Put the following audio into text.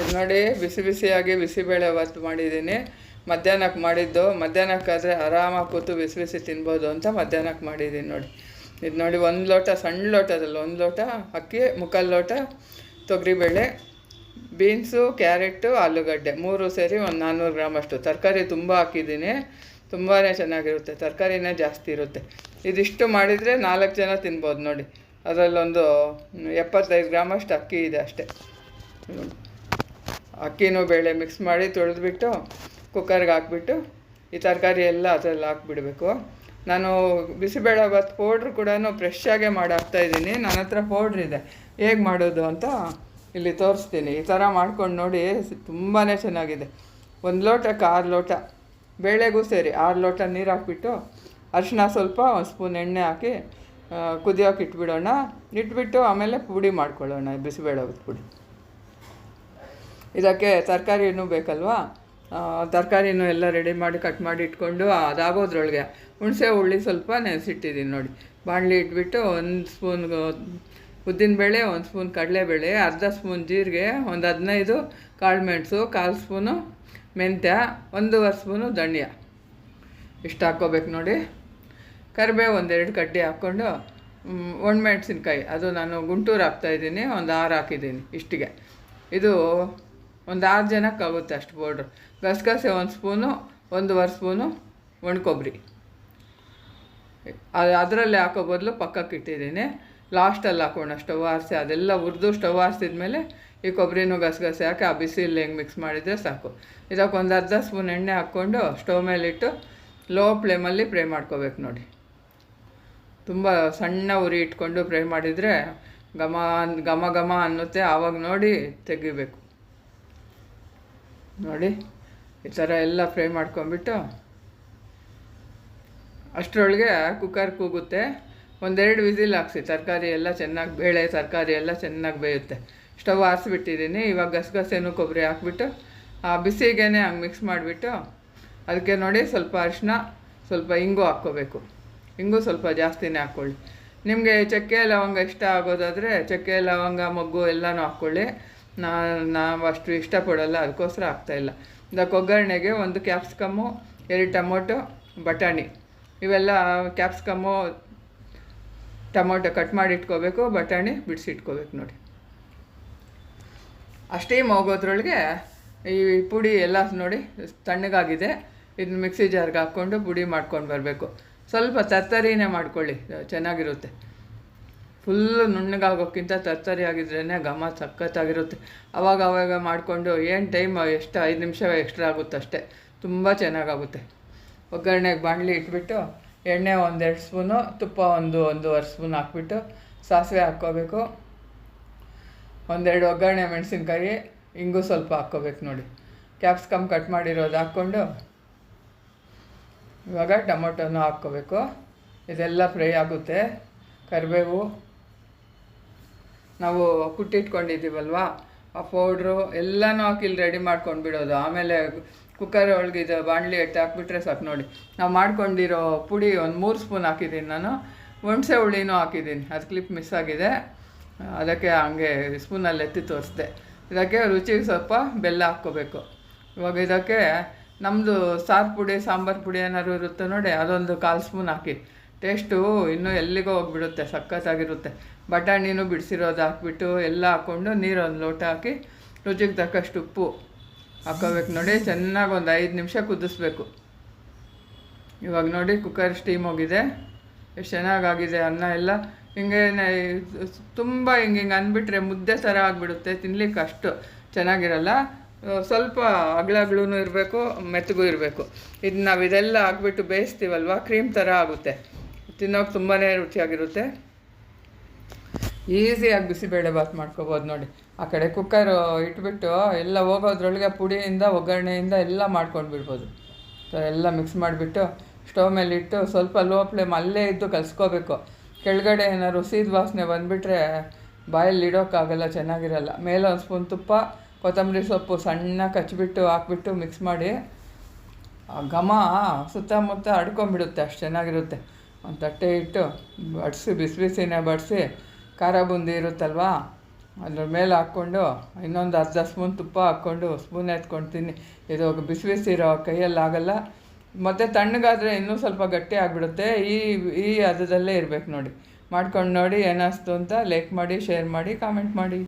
ಇದು ನೋಡಿ ಬಿಸಿ ಬಿಸಿಯಾಗಿ ಬಿಸಿಬೇಳೆ ಅವತ್ತು ಮಾಡಿದ್ದೀನಿ. ಮಧ್ಯಾಹ್ನಕ್ಕೆ ಮಾಡಿದ್ದು. ಮಧ್ಯಾಹ್ನಕ್ಕಾದರೆ ಆರಾಮಾಗಿ ಕೂತು ಬಿಸಿ ಬಿಸಿ ತಿನ್ಬೋದು ಅಂತ ಮಧ್ಯಾಹ್ನಕ್ಕೆ ಮಾಡಿದ್ದೀನಿ ನೋಡಿ. ಇದು ನೋಡಿ ಒಂದು ಲೋಟ ಸಣ್ಣ ಲೋಟದಲ್ಲಿ, ಒಂದು ಲೋಟ ಅಕ್ಕಿ, ಮುಕ್ಕಾಲು ಲೋಟ, ತೊಗರಿಬೇಳೆ, ಬೀನ್ಸು ಕ್ಯಾರೆಟು ಆಲೂಗಡ್ಡೆ ಮೂರು ಸೇರಿ ಒಂದು ನಾನ್ನೂರು ಗ್ರಾಮ್ ಅಷ್ಟು. ತರಕಾರಿ ತುಂಬ ಹಾಕಿದ್ದೀನಿ. ತುಂಬಾ ಚೆನ್ನಾಗಿರುತ್ತೆ. ತರಕಾರಿನೇ ಜಾಸ್ತಿ ಇರುತ್ತೆ. ಇದಿಷ್ಟು ಮಾಡಿದರೆ ನಾಲ್ಕು ಜನ ತಿನ್ಬೋದು ನೋಡಿ. ಅದರಲ್ಲೊಂದು ಎಪ್ಪತ್ತೈದು ಗ್ರಾಮಷ್ಟು ಅಕ್ಕಿ ಇದೆ ಅಷ್ಟೇ. ಅಕ್ಕಿನೂ ಬೇಳೆ ಮಿಕ್ಸ್ ಮಾಡಿ ತೊಳೆದ್ಬಿಟ್ಟು ಕುಕ್ಕರ್ಗೆ ಹಾಕ್ಬಿಟ್ಟು ಈ ತರಕಾರಿ ಎಲ್ಲ ಅದರಲ್ಲಿ ಹಾಕ್ಬಿಡಬೇಕು. ನಾನು ಬಿಸಿಬೇಳೆ ಭಾತ್ ಪೌಡ್ರ್ ಕೂಡ ಫ್ರೆಶ್ಶಾಗೆ ಮಾಡಾಕ್ತಾ ಇದ್ದೀನಿ. ನನ್ನ ಹತ್ರ ಪೌಡ್ರ್ ಇದೆ. ಹೇಗೆ ಮಾಡೋದು ಅಂತ ಇಲ್ಲಿ ತೋರಿಸ್ತೀನಿ. ಈ ಥರ ಮಾಡ್ಕೊಂಡು ನೋಡಿ ತುಂಬಾ ಚೆನ್ನಾಗಿದೆ. ಒಂದು ಲೋಟಕ್ಕೆ ಆರು ಲೋಟ ಬೇಳೆಗೂ ಸೇರಿ ಆರು ಲೋಟ ನೀರು ಹಾಕ್ಬಿಟ್ಟು ಅರಿಶಿನ ಸ್ವಲ್ಪ ಒಂದು ಸ್ಪೂನ್ ಎಣ್ಣೆ ಹಾಕಿ ಕುದಿಯೋಕೆ ಇಟ್ಬಿಡೋಣ. ಇಟ್ಬಿಟ್ಟು ಆಮೇಲೆ ಪುಡಿ ಮಾಡ್ಕೊಳ್ಳೋಣ ಬಿಸಿಬೇಳೆ ಪುಡಿ. ಇದಕ್ಕೆ ತರಕಾರಿನೂ ಬೇಕಲ್ವಾ? ತರಕಾರಿನೂ ಎಲ್ಲ ರೆಡಿ ಮಾಡಿ ಕಟ್ ಮಾಡಿ ಇಟ್ಕೊಂಡು ಅದಾಗೋದ್ರೊಳಗೆ ಹುಣಸೆ ಹುಳಿ ಸ್ವಲ್ಪ ನೆನೆಸಿಟ್ಟಿದ್ದೀನಿ ನೋಡಿ. ಬಾಣಲಿ ಇಟ್ಬಿಟ್ಟು ಒಂದು ಸ್ಪೂನ್ ಉದ್ದಿನಬೇಳೆ ಒಂದು ಸ್ಪೂನ್ ಕಡಲೆಬೇಳೆ ಅರ್ಧ ಸ್ಪೂನ್ ಜೀರಿಗೆ, ಒಂದು ಹದಿನೈದು ಕಾಳು ಮೆಣಸು, ಕಾಲು ಸ್ಪೂನು ಮೆಂತ್ಯ, ಒಂದೂವರೆ ಸ್ಪೂನು ಧನಿಯಾ. ಇಷ್ಟು ಹಾಕ್ಕೋಬೇಕು ನೋಡಿ. ಕರಿಬೇವು ಒಂದೆರಡು ಕಡ್ಡಿ ಹಾಕ್ಕೊಂಡು ಒಣಮೆಣಸಿನ್ಕಾಯಿ. ಅದು ನಾನು ಗುಂಟೂರು ಹಾಕ್ತಾಯಿದ್ದೀನಿ ಒಂದು ಆರು ಹಾಕಿದ್ದೀನಿ ಇಷ್ಟಿಗೆ. ಇದು ಒಂದು ಆರು ಜನಕ್ಕೆ ಆಗುತ್ತೆ ಅಷ್ಟು ಪೌಡ್ರ್ ಗಸಗಸೆ ಒಂದು ಸ್ಪೂನು, ಒಂದೂವರೆ ಸ್ಪೂನು ಒಣ ಕೊಬ್ಬರಿ ಅದು ಅದರಲ್ಲಿ ಹಾಕೋ ಬದಲು ಪಕ್ಕಕ್ಕೆ ಇಟ್ಟಿದ್ದೀನಿ. ಲಾಸ್ಟಲ್ಲಿ ಹಾಕೋಣ ಸ್ಟವ್ ಆರಿಸಿ, ಅದೆಲ್ಲ ಹುರಿದು ಸ್ಟವ್ ಆರಿಸಿದ್ಮೇಲೆ ಈ ಕೊಬ್ಬರಿನೂ ಗಸಗಸೆ ಹಾಕಿ ಆ ಬಿಸಿಲು ಹೆಂಗೆ ಮಿಕ್ಸ್ ಮಾಡಿದರೆ ಸಾಕು. ಇದಕ್ಕೆ ಒಂದು ಅರ್ಧ ಸ್ಪೂನ್ ಎಣ್ಣೆ ಹಾಕ್ಕೊಂಡು ಸ್ಟವ್ ಮೇಲಿಟ್ಟು ಲೋ ಫ್ಲೇಮಲ್ಲಿ ಫ್ರೈ ಮಾಡ್ಕೋಬೇಕು ನೋಡಿ. ತುಂಬ ಸಣ್ಣ ಉರಿ ಇಟ್ಕೊಂಡು ಫ್ರೈ ಮಾಡಿದರೆ ಘಮ ಘಮ ಘಮ ಅನ್ನುತ್ತೆ. ಆವಾಗ ನೋಡಿ ತೆಗಿಬೇಕು. ನೋಡಿ, ಈ ಥರ ಎಲ್ಲ ಫ್ರೈ ಮಾಡ್ಕೊಂಬಿಟ್ಟು ಅಷ್ಟರೊಳಗೆ ಕುಕ್ಕರ್ ಕೂಗುತ್ತೆ. ಒಂದೆರಡು ವಿಸಿಲ್ ಹಾಕ್ಸಿ, ತರಕಾರಿ ಎಲ್ಲ ಚೆನ್ನಾಗಿ ಬೇಳೆ, ತರಕಾರಿ ಎಲ್ಲ ಚೆನ್ನಾಗಿ ಬೇಯುತ್ತೆ. ಸ್ಟವ್ ಆರಿಸ್ಬಿಟ್ಟಿದ್ದೀನಿ, ಇವಾಗ ಗಸಗಸೆನೂ ಕೊಬ್ಬರಿ ಹಾಕ್ಬಿಟ್ಟು, ಆ ಬಿಸಿಗೇನೆ ಹಂಗೆ ಮಿಕ್ಸ್ ಮಾಡಿಬಿಟ್ಟು, ಅದಕ್ಕೆ ನೋಡಿ ಸ್ವಲ್ಪ ಅರಿಶಿನ ಸ್ವಲ್ಪ ಇಂಗು ಹಾಕ್ಕೋಬೇಕು. ಇಂಗು ಸ್ವಲ್ಪ ಜಾಸ್ತಿನೇ ಹಾಕ್ಕೊಳ್ಳಿ. ನಿಮಗೆ ಚಕ್ಕೆ ಲವಂಗ ಇಷ್ಟ ಆಗೋದಾದರೆ, ಚಕ್ಕೆ ಲವಂಗ, ಮೊಗ್ಗು ಎಲ್ಲನೂ ಹಾಕ್ಕೊಳ್ಳಿ. ನಾ ನಾವು ಅಷ್ಟು ಇಷ್ಟಪಡಲ್ಲ, ಅದಕ್ಕೋಸ್ಕರ ಆಗ್ತಾಯಿಲ್ಲ ಇದಕ್ಕೆ ಒಗ್ಗರಣೆಗೆ ಒಂದು ಕ್ಯಾಪ್ಸಿಕಮ್ಮು, ಎರಡು ಟೊಮೊಟೊ, ಬಟಾಣಿ. ಇವೆಲ್ಲ ಕ್ಯಾಪ್ಸಿಕಮ್ಮು ಟೊಮೊಟೊ ಕಟ್ ಮಾಡಿ ಇಟ್ಕೋಬೇಕು, ಬಟಾಣಿ ಬಿಡಿಸಿ ಇಟ್ಕೋಬೇಕು ನೋಡಿ. ಅಷ್ಟೇ ಹೋಗೋದ್ರೊಳಗೆ ಈ ಪುಡಿ ಎಲ್ಲ ನೋಡಿ ತಣ್ಣಗಾಗಿದೆ. ಇದನ್ನ ಮಿಕ್ಸಿ ಜಾರ್ಗೆ ಹಾಕ್ಕೊಂಡು ಪುಡಿ ಮಾಡ್ಕೊಂಡು ಬರಬೇಕು. ಸ್ವಲ್ಪ ತರ್ತರಿನೇ ಮಾಡ್ಕೊಳ್ಳಿ, ಚೆನ್ನಾಗಿರುತ್ತೆ. ಫುಲ್ಲು ನುಣ್ಣಗಾಗೋಕ್ಕಿಂತ ತರ್ತರಿ ಆಗಿದ್ರೇ ಘಮ ಸಖತ್ತಾಗಿರುತ್ತೆ. ಅವಾಗ ಅವಾಗ ಮಾಡಿಕೊಂಡು ಏನು ಟೈಮ್ ಎಷ್ಟು ಐದು ನಿಮಿಷ ಎಕ್ಸ್ಟ್ರಾ ಆಗುತ್ತೆ ಅಷ್ಟೇ. ತುಂಬ ಚೆನ್ನಾಗಾಗುತ್ತೆ. ಒಗ್ಗರಣೆಗೆ ಬಾಣಲಿ ಇಟ್ಬಿಟ್ಟು ಎಣ್ಣೆ ಒಂದೆರಡು ಸ್ಪೂನು ತುಪ್ಪ ಒಂದು ಒಂದೂವರೆ ಸ್ಪೂನ್ ಹಾಕ್ಬಿಟ್ಟು ಸಾಸಿವೆ ಹಾಕ್ಕೋಬೇಕು. ಒಂದೆರಡು ಒಗ್ಗರಣೆ ಮೆಣಸಿನ್ಕಾಯಿ ಹಿಂಗೂ ಸ್ವಲ್ಪ ಹಾಕ್ಕೋಬೇಕು ನೋಡಿ. ಕ್ಯಾಪ್ಸಿಕಮ್ ಕಟ್ ಮಾಡಿರೋದು ಹಾಕ್ಕೊಂಡು ಇವಾಗ ಟೊಮೊಟೊನೂ ಹಾಕ್ಕೋಬೇಕು. ಇದೆಲ್ಲ ಫ್ರೈ ಆಗುತ್ತೆ. ಕರಿಬೇವು ನಾವು ಕುಟ್ಟಿಟ್ಕೊಂಡಿದ್ದೀವಲ್ವಾ? ಆ ಪೌಡ್ರು ಎಲ್ಲನೂ ಹಾಕಿ ಇಲ್ಲಿ ರೆಡಿ ಮಾಡ್ಕೊಂಡು ಬಿಡೋದು. ಆಮೇಲೆ ಕುಕ್ಕರ್ ಒಳಗೆ ಇದು ಬಾಣಲಿ ಎಟ್ಟು ಹಾಕ್ಬಿಟ್ರೆ ಸಾಕು ನೋಡಿ. ನಾವು ಮಾಡ್ಕೊಂಡಿರೋ ಪುಡಿ ಒಂದು ಮೂರು ಸ್ಪೂನ್ ಹಾಕಿದ್ದೀನಿ ನಾನು. ಹುಣಸೆ ಹುಳಿನೂ ಹಾಕಿದ್ದೀನಿ ಅದು ಕ್ಲಿಪ್ ಮಿಸ್ ಆಗಿದೆ. ಅದಕ್ಕೆ ಹಂಗೆ ಸ್ಪೂನಲ್ಲಿ ಎತ್ತಿ ತೋರಿಸ್ದೆ. ಇದಕ್ಕೆ ರುಚಿಗೆ ಸ್ವಲ್ಪ ಬೆಲ್ಲ ಹಾಕ್ಕೋಬೇಕು. ಇವಾಗ ಇದಕ್ಕೆ ನಮ್ಮದು ಸಾರು ಪುಡಿ, ಸಾಂಬಾರು ಪುಡಿ ಏನಾದ್ರು ಇರುತ್ತೆ ನೋಡಿ, ಅದೊಂದು ಕಾಲು ಸ್ಪೂನ್ ಹಾಕಿ. ಟೇಸ್ಟು ಇನ್ನೂ ಎಲ್ಲಿಗೋ ಹೋಗ್ಬಿಡುತ್ತೆ, ಸಖತ್ತಾಗಿರುತ್ತೆ. ಬಟಾಣಿನೂ ಬಿಡಿಸಿರೋದು ಹಾಕ್ಬಿಟ್ಟು ಎಲ್ಲ ಹಾಕ್ಕೊಂಡು ನೀರು ಒಂದು ಲೋಟ ಹಾಕಿ ರುಚಿಗೆ ತಕ್ಕಷ್ಟು ಉಪ್ಪು ಹಾಕೋಬೇಕು ನೋಡಿ, ಚೆನ್ನಾಗಿ ಒಂದು ಐದು ನಿಮಿಷ ಕುದಿಸ್ಬೇಕು. ಇವಾಗ ನೋಡಿ ಕುಕ್ಕರ್ ಸ್ಟೀಮ್ ಹೋಗಿದೆ. ಎಷ್ಟು ಚೆನ್ನಾಗಾಗಿದೆ ಅನ್ನ ಎಲ್ಲ. ಹಿಂಗೆ ತುಂಬ ಹಿಂಗೆ ಹಿಂಗೆ ಅಂದ್ಬಿಟ್ರೆ ಮುದ್ದೆ ಥರ ಆಗಿಬಿಡುತ್ತೆ, ತಿನ್ಲಿಕ್ಕೆ ಅಷ್ಟು ಚೆನ್ನಾಗಿರಲ್ಲ. ಸ್ವಲ್ಪ ಅಗಳಗಳೂ ಇರಬೇಕು, ಮೆತ್ತಗೂ ಇರಬೇಕು. ಇದು ನಾವು ಇದೆಲ್ಲ ಹಾಕ್ಬಿಟ್ಟು ಬೇಯಿಸ್ತೀವಲ್ವ, ಕ್ರೀಮ್ ಥರ ಆಗುತ್ತೆ. ತಿನ್ನೋಕೆ ತುಂಬಾ ರುಚಿಯಾಗಿರುತ್ತೆ. ಈಸಿಯಾಗಿ ಬಿಸಿಬೇಳೆ ಬಾತ್ ಮಾಡ್ಕೋಬೋದು ನೋಡಿ. ಆ ಕಡೆ ಕುಕ್ಕರ್ ಇಟ್ಬಿಟ್ಟು ಎಲ್ಲ ಹೋಗೋದ್ರೊಳಗೆ ಪುಡಿಯಿಂದ, ಒಗ್ಗರಣೆಯಿಂದ ಎಲ್ಲ ಮಾಡ್ಕೊಂಡು ಬಿಡ್ಬೋದು. ಎಲ್ಲ ಮಿಕ್ಸ್ ಮಾಡಿಬಿಟ್ಟು ಸ್ಟವ್ ಮೇಲೆ ಇಟ್ಟು ಸ್ವಲ್ಪ ಲೋ ಫ್ಲೇಮ್ ಅಲ್ಲೇ ಇದ್ದು ಕಲಿಸ್ಕೋಬೇಕು. ಕೆಳಗಡೆ ಏನಾದ್ರು ಸೀದ ವಾಸನೆ ಬಂದುಬಿಟ್ರೆ ಬಾಯಲ್ಲಿ ಇಡೋಕ್ಕಾಗಲ್ಲ, ಚೆನ್ನಾಗಿರಲ್ಲ. ಮೇಲೆ ಒಂದು ಸ್ಪೂನ್ ತುಪ್ಪ, ಕೊತ್ತಂಬರಿ ಸೊಪ್ಪು ಸಣ್ಣ ಕಚ್ಚಿಬಿಟ್ಟು ಹಾಕ್ಬಿಟ್ಟು ಮಿಕ್ಸ್ ಮಾಡಿ ಘಮ ಸುತ್ತಮುತ್ತ ಅಡ್ಕೊಂಬಿಡುತ್ತೆ ಅಷ್ಟು ಚೆನ್ನಾಗಿರುತ್ತೆ. ಒಂದು ತಟ್ಟೆ ಇಟ್ಟು ಬಡಿಸಿ, ಬಿಸಿ ಬಿಸಿನೇ ಬಡಿಸಿ ಖಾರ ಬುಂದಿ ಇರುತ್ತಲ್ವಾ? ಅದ್ರ ಮೇಲೆ ಹಾಕ್ಕೊಂಡು ಇನ್ನೊಂದು ಅರ್ಧ ಸ್ಪೂನ್ ತುಪ್ಪ ಹಾಕ್ಕೊಂಡು ಸ್ಪೂನ್ ಎತ್ಕೊಂಡು ತಿನ್ನಿ ಇದು ಬಿಸಿ ಬಿಸಿ ಇರೋ ಕೈಯಲ್ಲಿ ಆಗೋಲ್ಲ. ಮತ್ತು ತಣ್ಣಗಾದರೆ ಇನ್ನೂ ಸ್ವಲ್ಪ ಗಟ್ಟಿ ಆಗಿಬಿಡುತ್ತೆ. ಈ ಈ ಅದರಲ್ಲೇ ಇರಬೇಕು ನೋಡಿ. ಮಾಡ್ಕೊಂಡು ನೋಡಿ ಏನಿಸ್ತು ಅಂತ ಲೈಕ್ ಮಾಡಿ ಶೇರ್ ಮಾಡಿ ಕಾಮೆಂಟ್ ಮಾಡಿ.